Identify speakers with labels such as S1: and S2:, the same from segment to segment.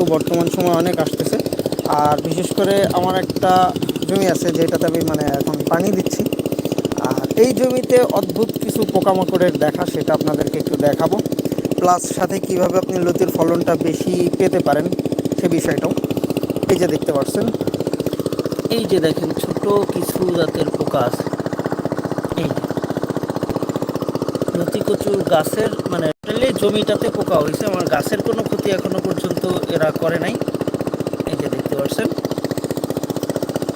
S1: কিন্তু বর্তমান সময় অনেক আসতেছে। আর বিশেষ করে আমার একটা জমি আছে যেটাতে আমি মানে এখন পানি দিচ্ছি। আর এই জমিতে অদ্ভুত কিছু পোকামাকড়ের দেখা সেটা আপনাদেরকে একটু দেখাবো। প্লাস সাথে কীভাবে আপনি লতির ফলনটা বেশি পেতে পারেন সে বিষয়টাও। এই যে দেখতে পাচ্ছেন।
S2: এই যে দেখেন, ছোট কিছু জাতের পোকা আছে। এই লতি কচুর গাছের মানে জমিটাতে পোকা হয়েছে। আমার গাছের কোনো ক্ষতি এখনও পর্যন্ত এরা করে নাই। এই যে দেখতে পাচ্ছেন,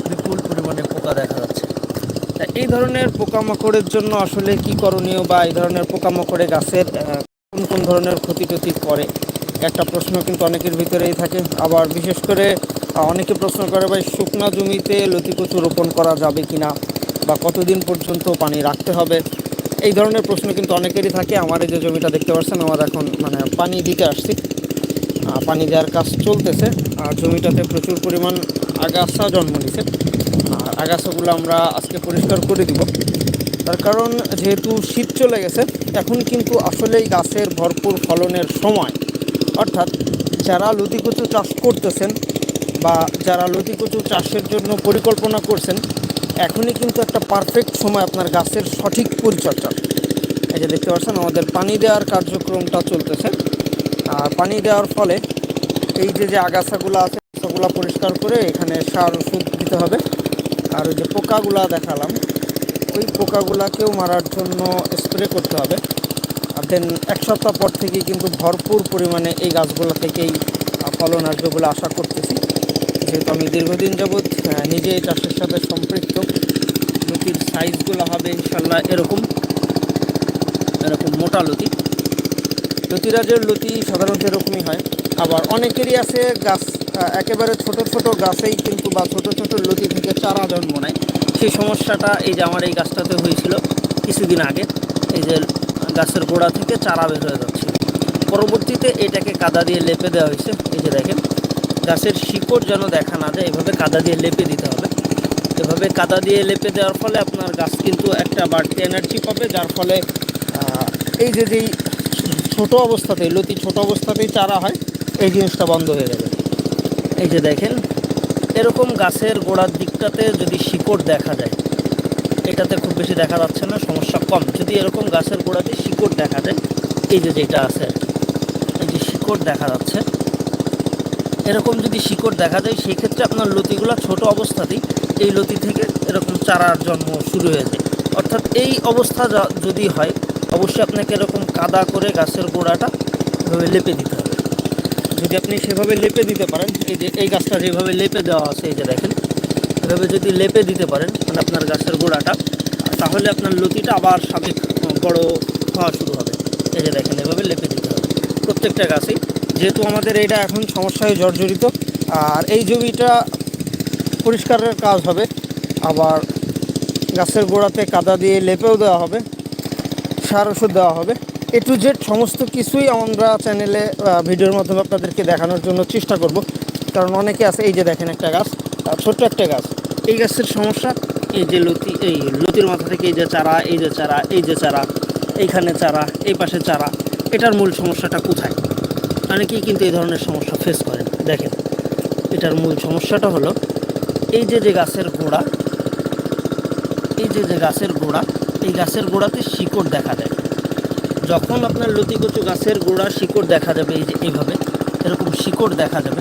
S2: বিপুল পরিমাণে পোকা দেখা যাচ্ছে।
S1: তা এই ধরনের পোকামাকড়ের জন্য আসলে কি করণীয় বা এই ধরনের পোকামাকড়ে গাছের কোন কোন ধরনের ক্ষতি টতি করে? একটা প্রশ্ন কিন্তু অনেকের ভিতরেই থাকে। আবার বিশেষ করে অনেকে প্রশ্ন করে, ভাই, শুকনা জমিতে লতি কচু রোপণ করা যাবে কিনা? বা কতদিন পর্যন্ত পানি রাখতে হবে? এই ধরনের প্রশ্ন কিন্তু অনেকেরই থাকে। আমার এই যে জমিটা দেখতে পাচ্ছেন, আমার এখন মানে পানি দিতে আসছি। পানি দেওয়ার কাজ চলতেছে। আর জমিটাতে প্রচুর পরিমাণ আগাছা জন্ম নিছে আর আগাছাগুলো আমরা আজকে পরিষ্কার করে দিব। তার কারণ, যেহেতু শীত চলে গেছে, এখন কিন্তু আসলেই গাছের ভরপুর ফলনের সময়। অর্থাৎ যারা লতি কচু চাষ করতেছেন বা যারা লতি কচু চাষের জন্য পরিকল্পনা করছেন এখনই কিন্তু একটা পারফেক্ট সময় আপনার গাছের সঠিক পরিচর্যা। এই যে দেখতে পাচ্ছেন আমাদের পানি দেওয়ার কার্যক্রমটা চলতেছে। আর পানি দেওয়ার ফলে এই যে যে আগাছাগুলো আছে সেগুলো পরিষ্কার করে এখানে সার ওষুধ দিতে হবে। আর ওই যে পোকাগুলা দেখালাম ওই পোকাগুলাকেও মারার জন্য স্প্রে করতে হবে। আর দেন এক সপ্তাহ পর থেকেই কিন্তু ভরপুর পরিমাণে এই গাছগুলো থেকেই ফলন আসবে বলে আশা করতেছি। যেহেতু আমি দীর্ঘদিন আহ, নিজে এই চাষের সাথে সম্পৃক্ত। লতির সাইজগুলো হবে ইনশাল্লাহ এরকম। এরকম মোটা লতি। লতিরাজের লতি সাধারণত এরকমই হয়। আবার অনেকেরই আছে গাছ একেবারে ছোট ছোট গাছেই কিন্তু বা ছোট ছোট লতি থেকে চারা জন্ম নেয়। সেই সমস্যাটা এই যে আমার এই গাছটাতে হয়েছিল কিছুদিন আগে। এই যে গাছের গোড়া থেকে চারা বের হয়ে যাচ্ছে পরবর্তীতে এটাকে কাদা দিয়ে লেপে দেওয়া হয়েছে। এই যে দেখেন গাছের শিকড় যেন দেখা না যায়, এভাবে কাদা দিয়ে লেপে দিতে হবে। এভাবে কাদা দিয়ে লেপে দেওয়ার ফলে আপনার গাছ কিন্তু একটা বাড়তি এনার্জি পাবে, যার ফলে এই যে যেই ছোট অবস্থাতেই, লতি ছোট অবস্থাতেই চারা হয়, এই জিনিসটা বন্ধ হয়ে যাবে।
S2: এই যে দেখেন, এরকম গাছের গোড়ার দিকটাতে যদি শিকড় দেখা যায়, এটাতে খুব বেশি দেখা যাচ্ছে না, সমস্যা কম। যদি এরকম গাছের গোড়াতে শিকড় দেখা যায়, এই যে যেটা আছে, এই যে শিকড় দেখা যাচ্ছে এরকম যদি শিকড় দেখা যায় সেই ক্ষেত্রে আপনার লতিগুলো ছোট অবস্থাতেই এই লতি থেকে এরকম চারার জন্ম শুরু হয়ে যায়। অর্থাৎ এই অবস্থা যদি হয়, অবশ্যই আপনাকে এরকম কাদা করে গাছের গোড়াটা এভাবে লেপে দিতে হবে।
S1: যদি আপনি সেভাবে লেপে দিতে পারেন, এই যে, এই গাছটা
S2: যেভাবে লেপে দেওয়া আছে, এই যে দেখেন, এভাবে যদি লেপে দিতে পারেন মানে আপনার গাছের গোড়াটা, তাহলে আপনার লতিটা আবার স্বাভাবিক বড় হওয়া শুরু হবে। এই যে দেখেন, এভাবে লেপে দিতে হবে। প্রত্যেকটা গাছেই
S1: যেহেতু আমাদের এইটা এখন সমস্যায় জর্জরিত, আর এই জমিটা পরিষ্কারের কাজ হবে। আবার গাছের গোড়াতে কাদা দিয়ে লেপেও দেওয়া হবে, সার ওষুধ দেওয়া হবে। এ টু জেড সমস্ত কিছুই আমরা চ্যানেলে ভিডিওর মাধ্যমে আপনাদেরকে দেখানোর জন্য চেষ্টা করব। কারণ অনেকে আছে, এই যে দেখেন একটা গাছ ছোট্ট একটা গাছ।
S2: এই গাছের সমস্যা, এই যে লতি, এই লতির মাথা থেকে এই যে চারা, এই যে চারা, এই যে চারা, এইখানে চারা, এই পাশে চারা, এটার মূল সমস্যাটা কোথায়? অনেকেই কিন্তু এই ধরনের সমস্যা ফেস করেন। দেখেন, এটার মূল সমস্যাটা হলো, এই যে যে গাছের গোড়া, এই যে যে গাছের গোড়া, এই গাছের গোড়াতে শিকড় দেখা যায় যখন আপনার লতিকচু গাছের গোড়া শিকড় দেখা যাবে, এই যে এইভাবে এরকম শিকড় দেখা যাবে,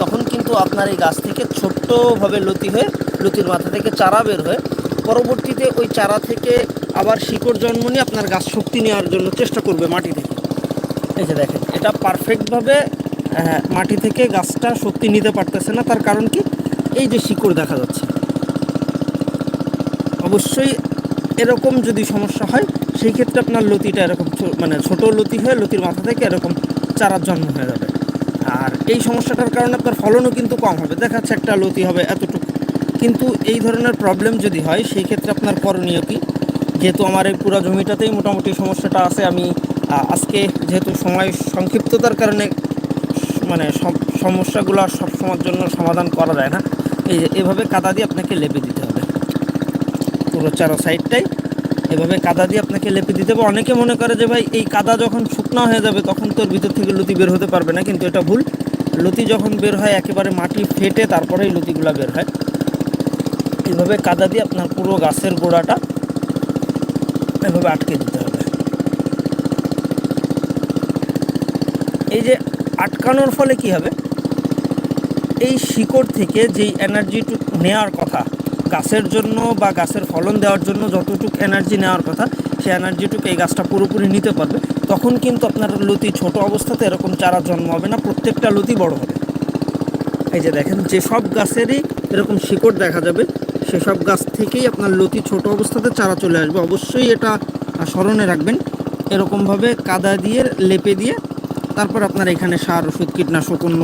S2: তখন কিন্তু আপনার এই গাছ থেকে ছোট্টভাবে লতি হয়ে, লতির মাথা থেকে চারা বের হয়ে, পরবর্তীতে ওই চারা থেকে আবার শিকড় জন্ম নিয়ে আপনার গাছ শক্তি নেওয়ার জন্য চেষ্টা করবে মাটি থেকে এই যে দেখেন, এটা পারফেক্টভাবে মাটি থেকে গাছটা শক্তি নিতে পারতেছে না। তার কারণ কি? এই যে শিকড় দেখা যাচ্ছে। অবশ্যই এরকম যদি সমস্যা হয়, সেই ক্ষেত্রে আপনার লতিটা এরকম মানে ছোট লতি হয়ে লতির মাথা থেকে এরকম চারার জন্ম হয়ে যাবে। আর এই সমস্যাটার কারণে আপনার ফলনও কিন্তু কম হবে। দেখা যাচ্ছে একটা লতি হবে এতটুকু। কিন্তু এই ধরনের প্রবলেম যদি হয়, সেই ক্ষেত্রে আপনার করণীয় কি? যেহেতু আমার এই পুরো জমিটাতেই মোটামুটি সমস্যাটা আছে, আমি আজকে যেহেতু সময় সংক্ষিপ্ততার কারণে মানে সমস্যাগুলো সব সময়ের জন্য সমাধান করা যায় না, এই যে এভাবে কাদা দিয়ে আপনাকে লেপে দিতে হবে। পুরো চারো সাইডটাই এভাবে কাদা দিয়ে আপনাকে লেপে দিতে হবে। অনেকে মনে করে যে ভাই, এই কাদা যখন শুকনো হয়ে যাবে তখন তোর ভিতর থেকে লুতি বের হতে পারবে না, কিন্তু এটা ভুল। লতি যখন বের হয়, একেবারে মাটি ফেটে তারপরেই লতিগুলো বের হয়। এইভাবে কাদা দিয়ে আপনার পুরো গাছের গোড়াটা এভাবে আটকে দিতে হবে। এই যে আটকানোর ফলে কি হবে? এই শিকড় থেকে যেই এনার্জিটুক নেওয়ার কথা, গাছের জন্য বা গাছের ফলন দেওয়ার জন্য যতটুকু এনার্জি নেওয়ার কথা, সেই এনার্জিটুকু এই গাছটা পুরোপুরি নিতে পারবে। তখন কিন্তু আপনার লতি ছোট অবস্থাতে এরকম চারা জন্ম হবে না, প্রত্যেকটা লতি বড় হবে। এই যে দেখেন যেসব গাছেরই এরকম শিকড় দেখা যাবে সেসব গাছ থেকেই আপনার লতি ছোট অবস্থাতে চারা চলে আসবে। অবশ্যই এটা স্মরণে রাখবেন। এরকমভাবে কাদা দিয়ে, লেপে দিয়ে তারপর আপনার এখানে সার, ওষুধ, কীটনাশক, অন্য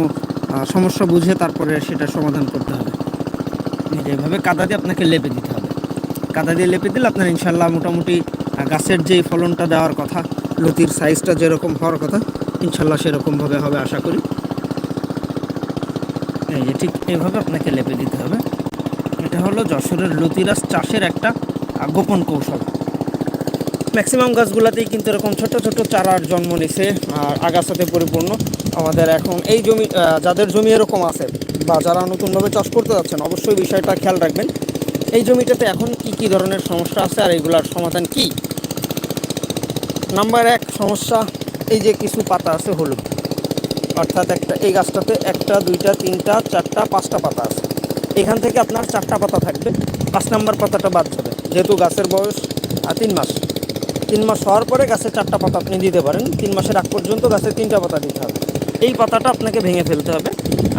S2: সমস্যা বুঝে তারপরে সেটা সমাধান করতে হবে। এই যে এভাবে কাদা দিয়ে আপনাকে লেপে দিতে হবে। কাদা দিয়ে লেপে দিলে আপনার ইনশাল্লাহ মোটামুটি গাছের যেই ফলনটা দেওয়ার কথা, লতির সাইজটা যেরকম হওয়ার কথা ইনশাল্লাহ সেরকমভাবে হবে আশা করি। এই যে ঠিক এইভাবে আপনাকে লেপে দিতে হবে। এটা হলো যশোরের লতিরাজ চাষের একটা গোপন কৌশল। ম্যাক্সিমাম গাছগুলোতেই কিন্তু এরকম ছোট ছোট চারার জন্ম নিছে, আর আগাছাতে পরিপূর্ণ। আমাদের এখন এই জমি যাদের জমি এরকম আছে বা যারা নতুনভাবে চাষ করতে যাচ্ছেন, অবশ্যই বিষয়টা খেয়াল রাখবেন। এই জমিটাতে এখন কি কি ধরনের সমস্যা আছে আর এইগুলার সমাধান কি? নাম্বার এক সমস্যা, এই যে কিছু পাতা আছে হলুদ। অর্থাৎ একটা, এই গাছটাতে একটা, দুইটা, তিনটা, চারটা, পাঁচটা পাতা আছে। এখান থেকে আপনার চারটা পাতা থাকবে। পাঁচ নাম্বার পাতাটা বাদ যাবে, যেহেতু গাছের বয়স তিন মাস। তিন মাস হওয়ার পরে গাছে চারটা পাতা আপনি দিতে পারেন। তিন মাসের আগ পর্যন্ত গাছে তিনটা পাতা দিতে হবে। এই পাতাটা আপনাকে ভেঙে ফেলতে হবে।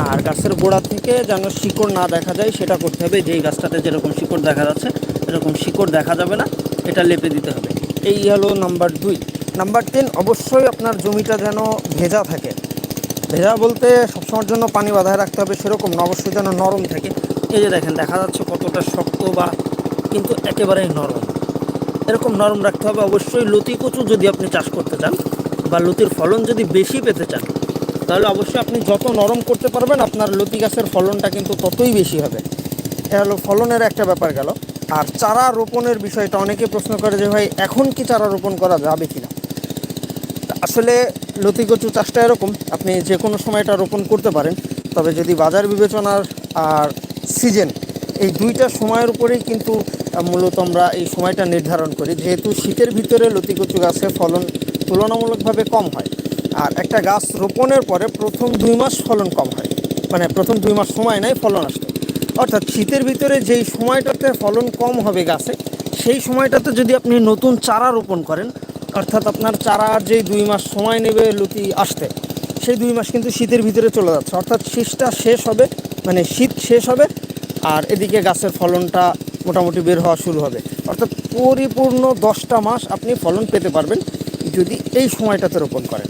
S2: আর গাছের গোড়া থেকে যেন শিকড় না দেখা যায়, সেটা করতে হবে। যেই গাছটাতে যেরকম শিকড় দেখা যাচ্ছে, এরকম শিকড় দেখা যাবে না, এটা লেপে দিতে হবে। এই হলো নাম্বার দুই। নাম্বার তিন, অবশ্যই আপনার জমিটা যেন ভেজা থাকে। ভেজা বলতে সবসময়ের জন্য পানি বাধায় রাখতে হবে, সেরকম না, অবশ্যই যেন নরম থাকে। এই যে দেখেন, দেখা যাচ্ছে কতটা শক্ত বা কিন্তু একেবারেই নরম। এরকম নরম রাখতে হবে। অবশ্যই লতি কচু যদি আপনি চাষ করতে চান বা লতির ফলন যদি বেশি পেতে চান, তাহলে অবশ্যই আপনি যত নরম করতে পারবেন, আপনার লতি গাছের ফলনটা কিন্তু ততই বেশি হবে। এটা হলো ফলনের একটা ব্যাপার গেল। আর চারা রোপণের বিষয়টা অনেকে প্রশ্ন করে যে, ভাই, এখন কি চারা রোপণ করা যাবে কি না আসলে লতি কচু চাষটা এরকম, আপনি যে কোনো সময় এটা রোপণ করতে পারেন। তবে যদি বাজার বিবেচনার আর সিজন, এই দুইটা সময়ের উপরেই কিন্তু মূলত আমরা এই সময়টা নির্ধারণ করি। যেহেতু শীতের ভিতরে লতিকচু গাছে ফলন তুলনামূলকভাবে কম হয়, আর একটা গাছ রোপণের পরে প্রথম দুই মাস ফলন কম হয়। মানে প্রথম দুই মাস সময় নেয় ফলন আসতে। অর্থাৎ শীতের ভিতরে যেই সময়টাতে ফলন কম হবে গাছে, সেই সময়টাতে যদি আপনি নতুন চারা রোপণ করেন, অর্থাৎ আপনার চারার যেই দুই মাস সময় নেবে লতি আসতে, সেই দুই মাস কিন্তু শীতের ভিতরে চলে যাচ্ছে। অর্থাৎ শীতটা শেষ হবে মানে শীত শেষ হবে, আর এদিকে গাছের ফলনটা মোটামুটি বের হওয়া শুরু হবে। অর্থাৎ পরিপূর্ণ দশটা মাস আপনি ফলন পেতে পারবেন যদি এই সময়টাতে রোপণ করেন।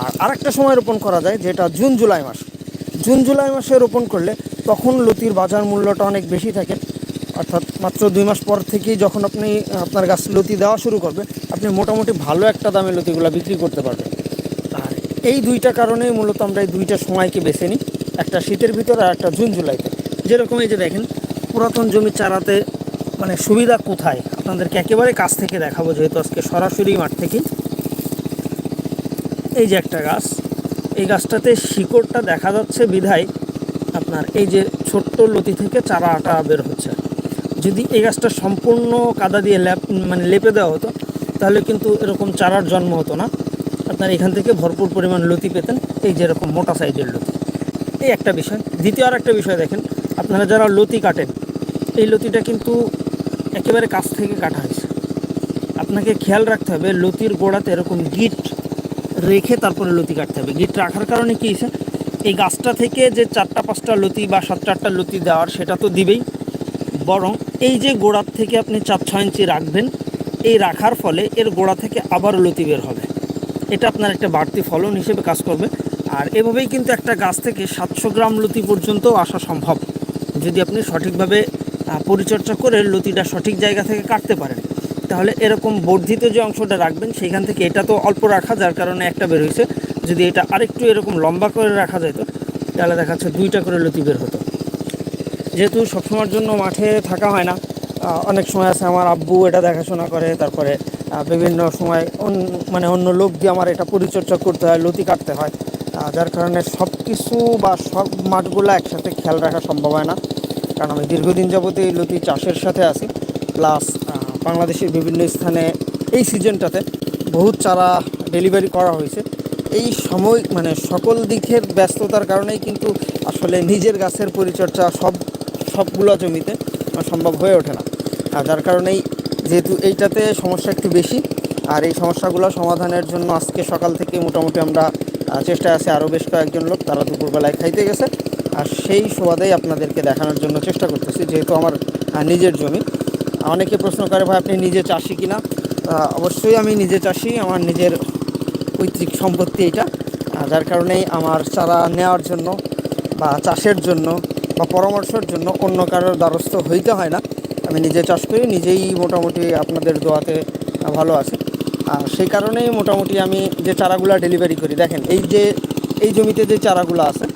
S2: আর আরেকটা সময় রোপণ করা যায়, যেটা জুন, জুলাই মাস। জুন, জুলাই মাসে রোপণ করলে তখন লতির বাজার মূল্যটা অনেক বেশি থাকে। অর্থাৎ মাত্র দুই মাস পর থেকেই যখন আপনি, আপনার গাছ লতি দেওয়া শুরু করবে, আপনি মোটামুটি ভালো একটা দামে লতিগুলো বিক্রি করতে পারবেন। আর এই দুইটা কারণেই মূলত আমরা এই দুইটা সময়কে বেছে নিই, একটা শীতের ভিতর আর একটা জুন, জুলাইতে। যেরকম এই যে দেখেন পুরাতন জমি চারাতে মানে সুবিধা কোথায়? আপনাদেরকে একেবারে কাছ থেকে দেখাবো, যেহেতু আজকে সরাসরি মাঠ থেকে। এই যে একটা গাছ, এই গাছটাতে শিকড়টা দেখা যাচ্ছে বিধায় আপনার এই যে ছোট্ট লতি থেকে চারা আটা বের হচ্ছে। যদি এই গাছটা সম্পূর্ণ কাদা দিয়ে ল্যাপ মানে লেপে দেওয়া হতো, তাহলে কিন্তু এরকম চারার জন্ম হতো না। আপনার এখান থেকে ভরপুর পরিমাণ লতি পেতেন, এই যে এরকম মোটা সাইজের লতি। এই একটা বিষয়। দ্বিতীয় আর একটা বিষয় দেখেন, আপনারা যারা লতি কাটেন এই লতিটা কিন্তু একেবারে কাছ থেকে কাটা হয়েছে। আপনাকে খেয়াল রাখতে হবে, লতির গোড়াতে এরকম গিট রেখে তারপরে লতি কাটতে হবে। গিট রাখার কারণে কী হয়েছে? এই গাছটা থেকে যে চারটা, পাঁচটা লতি বা সাত চারটা লতি দেওয়ার, সেটা তো দিবেই। বরং এই যে গোড়ার থেকে আপনি চার, ছয় ইঞ্চি রাখবেন, এই রাখার ফলে এর গোড়া থেকে আবার লতি বের হবে। এটা আপনার একটা বাড়তি ফলন হিসেবে কাজ করবে। আর এভাবেই কিন্তু একটা গাছ থেকে সাতশো গ্রাম লতি পর্যন্ত আসা সম্ভব। যদি আপনি সঠিকভাবে পরিচর্যা করে লতিটা সঠিক জায়গা থেকে কাটতে পারেন। তাহলে এরকম বর্ধিত যে অংশটা রাখবেন, সেইখান থেকে এটা তো অল্প রাখা, যার কারণে একটা বের হয়েছে যদি এটা আরেকটু এরকম লম্বা করে রাখা যেত তাহলে দেখা যাচ্ছে দুইটা করে লতি বের হতো। যেহেতু সবসময়ের জন্য মাঠে থাকা হয় না অনেক সময় আছে আমার আব্বু এটা দেখাশোনা করে, তারপরে বিভিন্ন সময় মানে অন্য লোক দিয়ে আমার এটা পরিচর্যা করতে হয়, লতি কাটতে হয়।
S1: যার কারণে সব কিছু বা সব মাঠগুলো একসাথে খেয়াল রাখা সম্ভব হয় না। কারণ আমি দীর্ঘদিন যাবত এই লতি চাষের সাথে আছি। প্লাস বাংলাদেশের বিভিন্ন স্থানে এই সিজনটাতে বহুত চারা ডেলিভারি করা হয়েছে। এই সময় মানে সকল দিকের ব্যস্ততার কারণেই কিন্তু আসলে নিজের গাছের পরিচর্যা সব, সবগুলো জমিতে সম্ভব হয়ে ওঠে না। আর যার কারণেই যেহেতু এইটাতে সমস্যা একটু বেশি, আর এই সমস্যাগুলো সমাধানের জন্য আজকে সকাল থেকে মোটামুটি আমরা চেষ্টায় আছে। আরও বেশ কয়েকজন লোক তারা দুপুরবেলায় খাইতে গেছে। আর সেই সোয়াদেই আপনাদেরকে দেখানোর জন্য চেষ্টা করতেছি, যেহেতু আমার নিজের জমি। অনেকে প্রশ্ন করে, ভাই, আপনি নিজে চাষি কিনা? অবশ্যই আমি নিজে চাষি, আমার নিজের পৈতৃক সম্পত্তি এটা। যার কারণেই আমার চারা নেওয়ার জন্য বা চাষের জন্য বা পরামর্শের জন্য অন্য কারোর দ্বারস্থ হইতে হয় না। আমি নিজে চাষ করি, নিজেই মোটামুটি আপনাদের দোয়াতে ভালো আছে। আর সেই কারণেই মোটামুটি আমি যে চারাগুলো ডেলিভারি করি, দেখেন, এই যে, এই জমিতে যে চারাগুলো আছে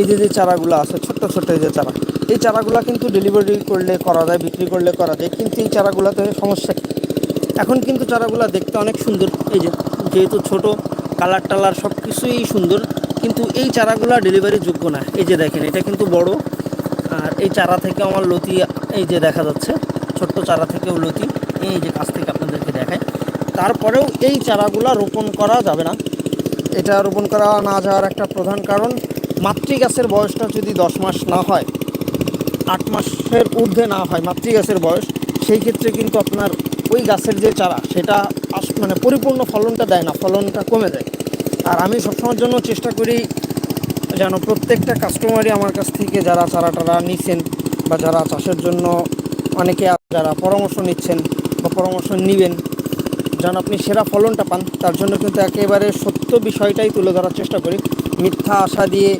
S1: এই যে যে চারাগুলো আছে, ছোট্ট ছোট্ট যে চারা, এই চারাগুলো কিন্তু ডেলিভারি করলে করা যায়, বিক্রি করলে করা যায়, কিন্তু এই চারাগুলোতে সমস্যা কি? এখন কিন্তু চারাগুলো দেখতে অনেক সুন্দর, এই যে যেহেতু ছোট, কালার টালার সব কিছুই সুন্দর, কিন্তু এই চারাগুলো ডেলিভারি যোগ্য না। এই যে দেখেন, এটা কিন্তু বড়, আর এই চারা থেকে আমার লতি, এই যে দেখা যাচ্ছে, ছোট্ট চারা থেকেও লতি, এই যে কাছ থেকে আপনাদেরকে দেখায় তারপরেও এই চারাগুলো রোপণ করা যাবে না। এটা রোপণ করা না যাওয়ার একটা প্রধান কারণ মাতৃ গাছের বয়সটা যদি দশ মাস না হয়, আট মাসের ঊর্ধ্বে না হয় মাতৃ গাছের বয়স, সেই ক্ষেত্রে কিন্তু আপনার ওই গাছের যে চারা, সেটা মানে পরিপূর্ণ ফলনটা দেয় না, ফলনটা কমে যায়। আর আমি সবসময়ের জন্য চেষ্টা করি যেন প্রত্যেকটা কাস্টমারই আমার কাছ থেকে যারা চারা টারা নিচ্ছেন বা যারা চাষের জন্য অনেকে যারা পরামর্শ নিচ্ছেন বা পরামর্শ নেবেন, যেন আপনি সেরা ফলনটা পান। তার জন্য কিন্তু একেবারে সত্য বিষয়টাই তুলে ধরার চেষ্টা করি। মিথ্যা আশা দিয়ে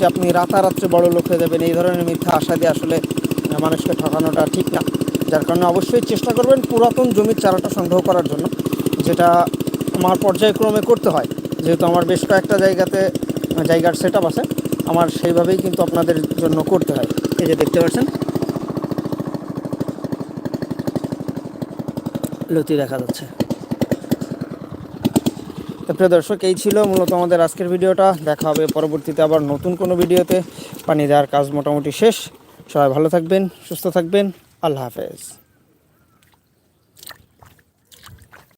S1: যে আপনি রাতারাত্রে বড় লোক হয়ে যাবেন। এই ধরনের মিথ্যা আশা দিয়ে আসলে মানুষকে ঠকানোটা ঠিক না। যার কারণে অবশ্যই চেষ্টা করবেন পুরাতন জমির চারাটা সংগ্রহ করার জন্য, যেটা আমার পর্যায়ক্রমে করতে হয়। যেহেতু আমার বেশ কয়েকটা জায়গাতে জায়গার সেট আছে, আমার সেইভাবেই কিন্তু আপনাদের জন্য করতে হয়। এই যে দেখতে পাচ্ছেন। লতি দেখা যাচ্ছে। প্রিয় দর্শক, এই ছিল মূলত আমাদের আজকের ভিডিওটা। দেখা হবে পরবর্তীতে আবার নতুন কোনো ভিডিওতে। পানি দেওয়ার কাজ মোটামুটি শেষ। সবাই ভালো থাকবেন, সুস্থ থাকবেন। আল্লাহ হাফেজ।